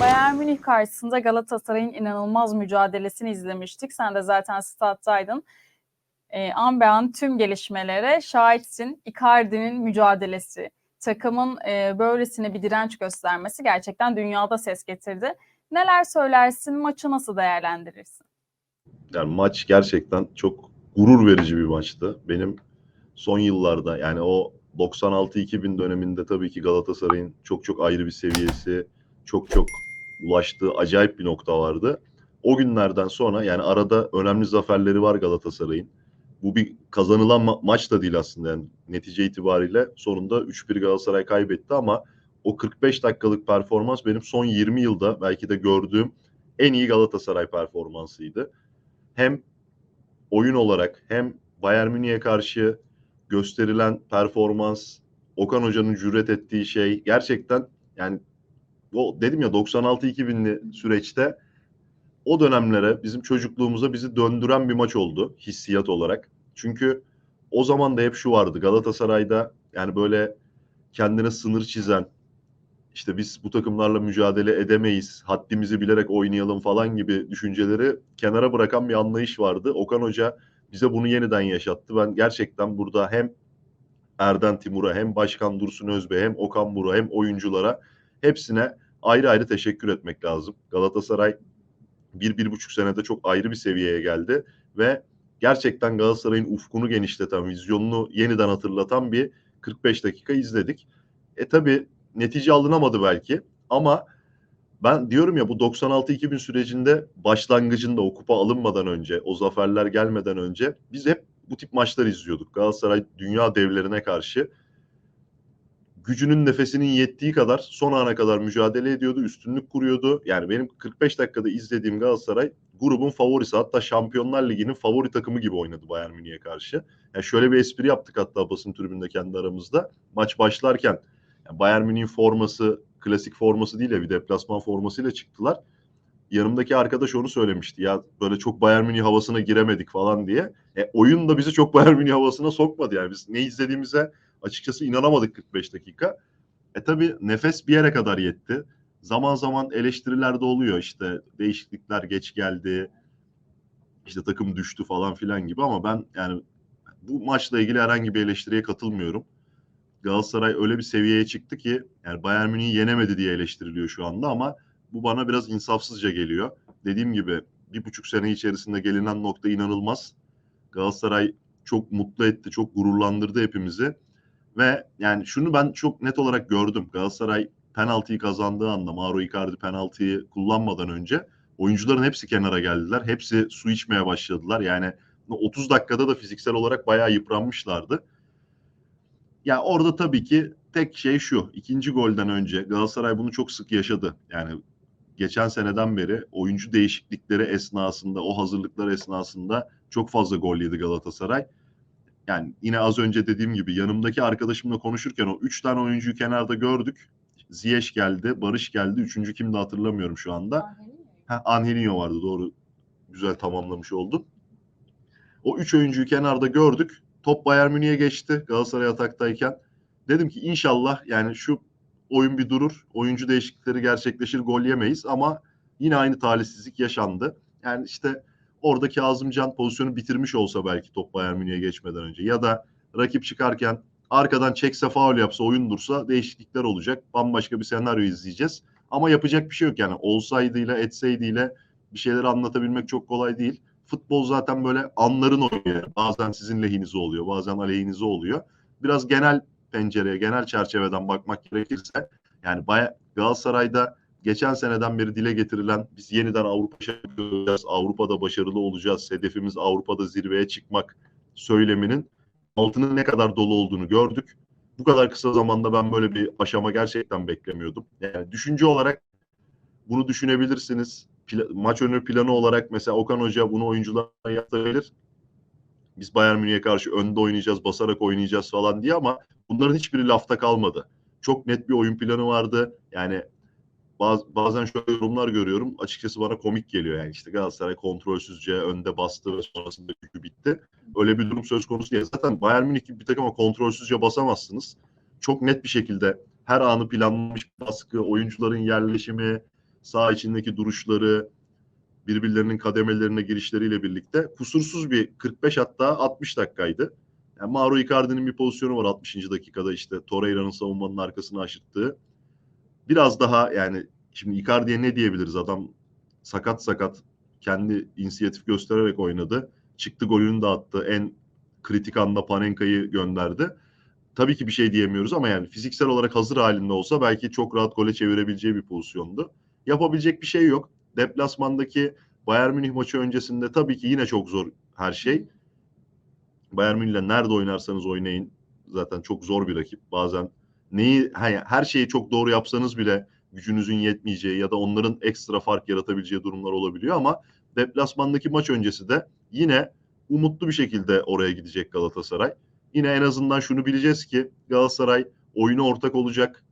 Bayern Münih karşısında Galatasaray'ın inanılmaz mücadelesini izlemiştik. Sen de zaten stat'taydın. Ee, an be an tüm gelişmelere şahitsin. Icardi'nin mücadelesi, takımın e, böylesine bir direnç göstermesi gerçekten dünyada ses getirdi. Neler söylersin, maçı nasıl değerlendirirsin? Yani maç gerçekten çok gurur verici bir maçtı. Benim son yıllarda yani o 96-2000 döneminde tabii ki Galatasaray'ın çok çok ayrı bir seviyesi, çok çok ulaştığı acayip bir nokta vardı. O günlerden sonra yani arada önemli zaferleri var Galatasaray'ın. Bu bir kazanılan ma- maç da değil aslında yani netice itibariyle sonunda 3-1 Galatasaray kaybetti ama o 45 dakikalık performans benim son 20 yılda belki de gördüğüm en iyi Galatasaray performansıydı. Hem oyun olarak hem Bayern Münih'e karşı gösterilen performans, Okan Hoca'nın cüret ettiği şey gerçekten yani dedim ya 96-2000'li süreçte o dönemlere bizim çocukluğumuza bizi döndüren bir maç oldu hissiyat olarak. Çünkü o zaman da hep şu vardı Galatasaray'da yani böyle kendine sınır çizen işte biz bu takımlarla mücadele edemeyiz, haddimizi bilerek oynayalım falan gibi düşünceleri kenara bırakan bir anlayış vardı. Okan Hoca bize bunu yeniden yaşattı. Ben gerçekten burada hem Erden Timur'a hem Başkan Dursun Özbey hem Okan Buruk'a hem oyunculara hepsine ayrı ayrı teşekkür etmek lazım. Galatasaray bir, bir buçuk senede çok ayrı bir seviyeye geldi ve gerçekten Galatasaray'ın ufkunu genişleten, vizyonunu yeniden hatırlatan bir 45 dakika izledik. E tabi netice alınamadı belki ama ben diyorum ya bu 96-2000 sürecinde başlangıcında o kupa alınmadan önce, o zaferler gelmeden önce biz hep bu tip maçlar izliyorduk. Galatasaray dünya devlerine karşı gücünün nefesinin yettiği kadar son ana kadar mücadele ediyordu, üstünlük kuruyordu. Yani benim 45 dakikada izlediğim Galatasaray grubun favorisi hatta Şampiyonlar Ligi'nin favori takımı gibi oynadı Bayern Münih'e karşı. Yani şöyle bir espri yaptık hatta basın tribünde kendi aramızda. Maç başlarken yani Bayern Münih'in forması klasik forması değil ya bir deplasman formasıyla çıktılar. Yanımdaki arkadaş onu söylemişti. Ya böyle çok Bayern Münih havasına giremedik falan diye. E, oyun da bizi çok Bayern Münih havasına sokmadı yani. Biz ne izlediğimize açıkçası inanamadık 45 dakika. E tabi nefes bir yere kadar yetti. Zaman zaman eleştiriler de oluyor işte değişiklikler geç geldi. İşte takım düştü falan filan gibi ama ben yani bu maçla ilgili herhangi bir eleştiriye katılmıyorum. Galatasaray öyle bir seviyeye çıktı ki yani Bayern Münih'i yenemedi diye eleştiriliyor şu anda ama bu bana biraz insafsızca geliyor. Dediğim gibi bir buçuk sene içerisinde gelinen nokta inanılmaz. Galatasaray çok mutlu etti, çok gururlandırdı hepimizi. Ve yani şunu ben çok net olarak gördüm. Galatasaray penaltıyı kazandığı anda Mauro Icardi penaltıyı kullanmadan önce oyuncuların hepsi kenara geldiler. Hepsi su içmeye başladılar. Yani 30 dakikada da fiziksel olarak bayağı yıpranmışlardı. Ya orada tabii ki tek şey şu. ikinci golden önce Galatasaray bunu çok sık yaşadı. Yani geçen seneden beri oyuncu değişiklikleri esnasında, o hazırlıklar esnasında çok fazla gol yedi Galatasaray. Yani yine az önce dediğim gibi yanımdaki arkadaşımla konuşurken o üç tane oyuncuyu kenarda gördük. Ziyech geldi, Barış geldi. Üçüncü kimdi hatırlamıyorum şu anda. Ha, Angelinho vardı doğru. Güzel tamamlamış oldun. O üç oyuncuyu kenarda gördük. Top Bayern Münih'e geçti Galatasaray ataktayken. Dedim ki inşallah yani şu oyun bir durur. Oyuncu değişiklikleri gerçekleşir. Gol yemeyiz ama yine aynı talihsizlik yaşandı. Yani işte orada Kazımcan pozisyonu bitirmiş olsa belki top Bayern Münih'e geçmeden önce ya da rakip çıkarken arkadan çekse faul yapsa oyun dursa değişiklikler olacak. Bambaşka bir senaryo izleyeceğiz. Ama yapacak bir şey yok yani. Olsaydı etseydiyle bir şeyleri anlatabilmek çok kolay değil. Futbol zaten böyle anların oyunu. Bazen sizin lehinize oluyor, bazen aleyhinize oluyor. Biraz genel pencereye, genel çerçeveden bakmak gerekirse yani Bay Galatasaray'da geçen seneden beri dile getirilen biz yeniden Avrupa olacağız, Avrupa'da başarılı olacağız, hedefimiz Avrupa'da zirveye çıkmak söyleminin altının ne kadar dolu olduğunu gördük. Bu kadar kısa zamanda ben böyle bir aşama gerçekten beklemiyordum. Yani düşünce olarak bunu düşünebilirsiniz. Pla- maç önü planı olarak mesela Okan Hoca bunu oyunculara yaptırabilir. Biz Bayern Münih'e karşı önde oynayacağız, basarak oynayacağız falan diye ama bunların hiçbiri lafta kalmadı. Çok net bir oyun planı vardı. Yani baz, bazen şöyle yorumlar görüyorum. Açıkçası bana komik geliyor yani işte Galatasaray kontrolsüzce önde bastı ve sonrasında yükü bitti. Öyle bir durum söz konusu değil. Zaten Bayern Münih gibi bir takıma kontrolsüzce basamazsınız. Çok net bir şekilde her anı planlanmış baskı, oyuncuların yerleşimi, sağ içindeki duruşları, birbirlerinin kademelerine girişleriyle birlikte kusursuz bir 45 hatta 60 dakikaydı. Yani Mauro Icardi'nin bir pozisyonu var 60. dakikada işte Torreira'nın savunmanın arkasını aşırttığı. Biraz daha yani şimdi Icardi'ye ne diyebiliriz? Adam sakat sakat kendi inisiyatif göstererek oynadı. Çıktı golünü de attı. En kritik anda Panenka'yı gönderdi. Tabii ki bir şey diyemiyoruz ama yani fiziksel olarak hazır halinde olsa belki çok rahat gole çevirebileceği bir pozisyondu. Yapabilecek bir şey yok. Deplasmandaki Bayern Münih maçı öncesinde tabii ki yine çok zor her şey. Bayern Münih'le nerede oynarsanız oynayın zaten çok zor bir rakip. Bazen neyi her şeyi çok doğru yapsanız bile gücünüzün yetmeyeceği ya da onların ekstra fark yaratabileceği durumlar olabiliyor ama deplasmandaki maç öncesi de yine umutlu bir şekilde oraya gidecek Galatasaray. Yine en azından şunu bileceğiz ki Galatasaray oyuna ortak olacak.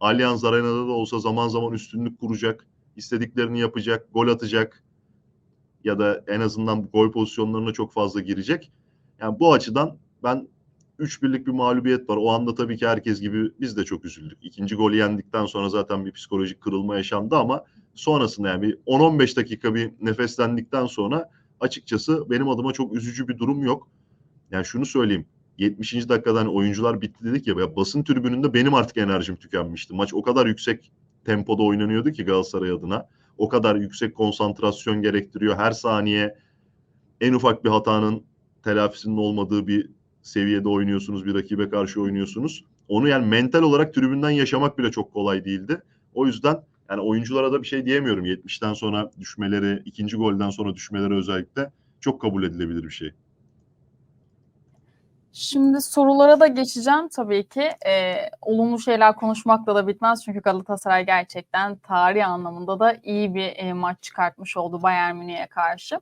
Allianz Arena'da da olsa zaman zaman üstünlük kuracak. istediklerini yapacak, gol atacak ya da en azından gol pozisyonlarına çok fazla girecek. Yani bu açıdan ben 3 birlik bir mağlubiyet var. O anda tabii ki herkes gibi biz de çok üzüldük. İkinci golü yendikten sonra zaten bir psikolojik kırılma yaşandı ama sonrasında yani bir 10-15 dakika bir nefeslendikten sonra açıkçası benim adıma çok üzücü bir durum yok. Yani şunu söyleyeyim. 70. dakikadan oyuncular bitti dedik ya, ya basın tribününde benim artık enerjim tükenmişti. Maç o kadar yüksek tempoda oynanıyordu ki Galatasaray adına. O kadar yüksek konsantrasyon gerektiriyor. Her saniye en ufak bir hatanın telafisinin olmadığı bir seviyede oynuyorsunuz. Bir rakibe karşı oynuyorsunuz. Onu yani mental olarak tribünden yaşamak bile çok kolay değildi. O yüzden yani oyunculara da bir şey diyemiyorum. 70'ten sonra düşmeleri, ikinci golden sonra düşmeleri özellikle çok kabul edilebilir bir şey. Şimdi sorulara da geçeceğim tabii ki. Ee, olumlu şeyler konuşmakla da bitmez çünkü Galatasaray gerçekten tarih anlamında da iyi bir e, maç çıkartmış oldu Bayern Münih'e karşı.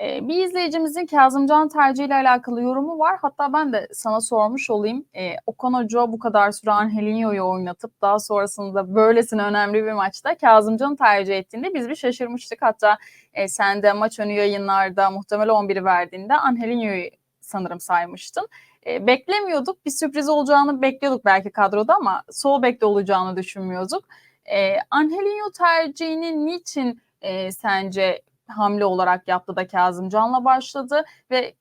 Ee, bir izleyicimizin Kazımcan tercihiyle alakalı yorumu var. Hatta ben de sana sormuş olayım. Ee, Okan Hoca bu kadar süre Angelinho'yu oynatıp daha sonrasında böylesine önemli bir maçta Kazımcan'ı tercih ettiğinde biz bir şaşırmıştık. Hatta e, sen de maç önü yayınlarda muhtemel 11'i verdiğinde Angelinho'yu sanırım saymıştın. E, beklemiyorduk. Bir sürpriz olacağını bekliyorduk belki kadroda ama sol bekte olacağını düşünmüyorduk. E, Angelinho tercihini niçin e, sence hamle olarak yaptı da Kazımcan'la başladı ve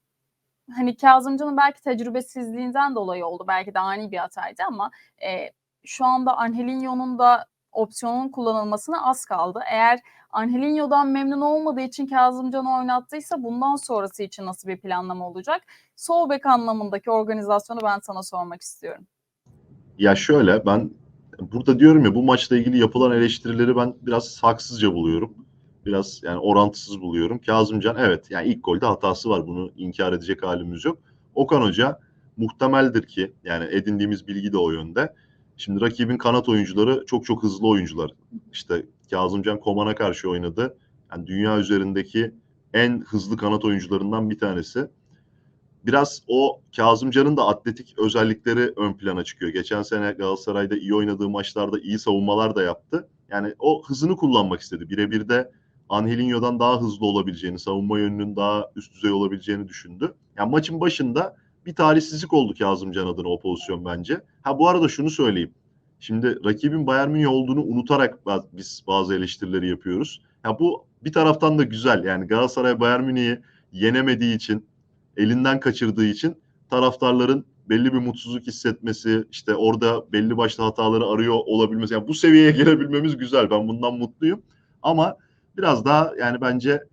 hani Kazımcan'ın belki tecrübesizliğinden dolayı oldu. Belki de ani bir hataydı ama e, şu anda Angelinho'nun da opsiyonun kullanılmasına az kaldı. Eğer Angelinho'dan memnun olmadığı için Kazımcan'ı oynattıysa bundan sonrası için nasıl bir planlama olacak? Sol bek anlamındaki organizasyonu ben sana sormak istiyorum. Ya şöyle ben burada diyorum ya bu maçla ilgili yapılan eleştirileri ben biraz haksızca buluyorum. Biraz yani orantısız buluyorum. Kazımcan evet yani ilk golde hatası var. Bunu inkar edecek halimiz yok. Okan Hoca muhtemeldir ki yani edindiğimiz bilgi de o yönde. Şimdi rakibin kanat oyuncuları çok çok hızlı oyuncular. İşte Kazımcan Koman'a karşı oynadı. Yani dünya üzerindeki en hızlı kanat oyuncularından bir tanesi. Biraz o Kazımcan'ın da atletik özellikleri ön plana çıkıyor. Geçen sene Galatasaray'da iyi oynadığı maçlarda iyi savunmalar da yaptı. Yani o hızını kullanmak istedi. Birebir de Angelinho'dan daha hızlı olabileceğini, savunma yönünün daha üst düzey olabileceğini düşündü. Yani maçın başında bir talihsizlik oldu Kazımcan adına o pozisyon bence. Ha bu arada şunu söyleyeyim. Şimdi rakibin Bayern Münih olduğunu unutarak biz bazı eleştirileri yapıyoruz. Ya bu bir taraftan da güzel. Yani Galatasaray Bayern Münih'i yenemediği için, elinden kaçırdığı için taraftarların belli bir mutsuzluk hissetmesi, işte orada belli başlı hataları arıyor olabilmesi. Yani bu seviyeye gelebilmemiz güzel. Ben bundan mutluyum. Ama biraz daha yani bence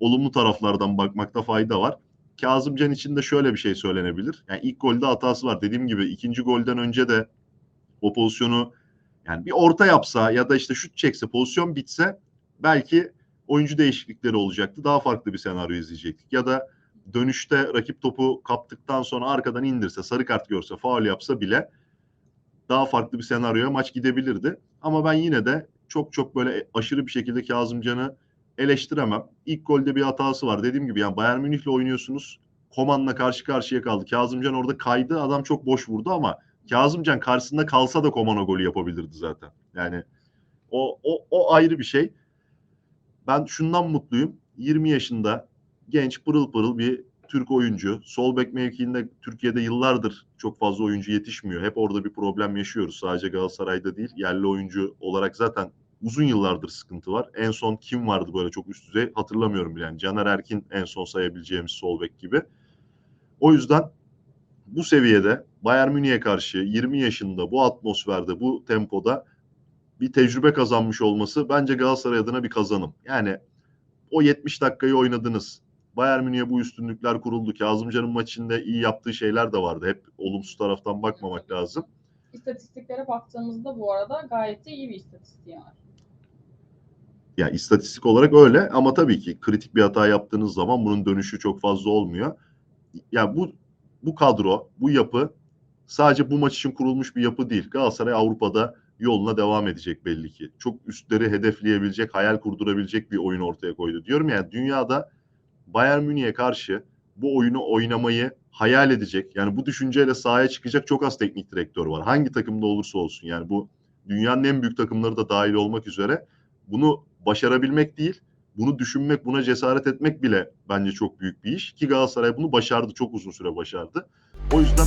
olumlu taraflardan bakmakta fayda var. Kazımcan için de şöyle bir şey söylenebilir. Yani ilk golde hatası var. Dediğim gibi ikinci golden önce de o pozisyonu yani bir orta yapsa ya da işte şut çekse pozisyon bitse belki oyuncu değişiklikleri olacaktı. Daha farklı bir senaryo izleyecektik. Ya da dönüşte rakip topu kaptıktan sonra arkadan indirse, sarı kart görse, faul yapsa bile daha farklı bir senaryoya maç gidebilirdi. Ama ben yine de çok çok böyle aşırı bir şekilde Kazımcan'ı eleştiremem. İlk golde bir hatası var. Dediğim gibi yani Bayern Münih'le oynuyorsunuz. Koman'la karşı karşıya kaldı. Kazımcan orada kaydı. Adam çok boş vurdu ama Kazımcan karşısında kalsa da Koman o golü yapabilirdi zaten. Yani o, o, o ayrı bir şey. Ben şundan mutluyum. 20 yaşında genç pırıl pırıl bir Türk oyuncu. Sol bek mevkiinde Türkiye'de yıllardır çok fazla oyuncu yetişmiyor. Hep orada bir problem yaşıyoruz. Sadece Galatasaray'da değil. Yerli oyuncu olarak zaten uzun yıllardır sıkıntı var. En son kim vardı böyle çok üst düzey hatırlamıyorum bile. Yani Caner Erkin en son sayabileceğimiz sol bek gibi. O yüzden bu seviyede Bayern Münih'e karşı 20 yaşında bu atmosferde bu tempoda bir tecrübe kazanmış olması bence Galatasaray adına bir kazanım. Yani o 70 dakikayı oynadınız. Bayern Münih'e bu üstünlükler kuruldu. Kazımcan'ın maçında iyi yaptığı şeyler de vardı. Hep olumsuz taraftan bakmamak lazım. İstatistiklere baktığımızda bu arada gayet de iyi bir istatistiği var. Ya istatistik olarak öyle ama tabii ki kritik bir hata yaptığınız zaman bunun dönüşü çok fazla olmuyor. Ya bu bu kadro, bu yapı sadece bu maç için kurulmuş bir yapı değil. Galatasaray Avrupa'da yoluna devam edecek belli ki. Çok üstleri hedefleyebilecek, hayal kurdurabilecek bir oyun ortaya koydu. Diyorum ya dünyada Bayern Münih'e karşı bu oyunu oynamayı hayal edecek. Yani bu düşünceyle sahaya çıkacak çok az teknik direktör var. Hangi takımda olursa olsun. Yani bu dünyanın en büyük takımları da dahil olmak üzere bunu başarabilmek değil, bunu düşünmek, buna cesaret etmek bile bence çok büyük bir iş. Ki Galatasaray bunu başardı, çok uzun süre başardı. O yüzden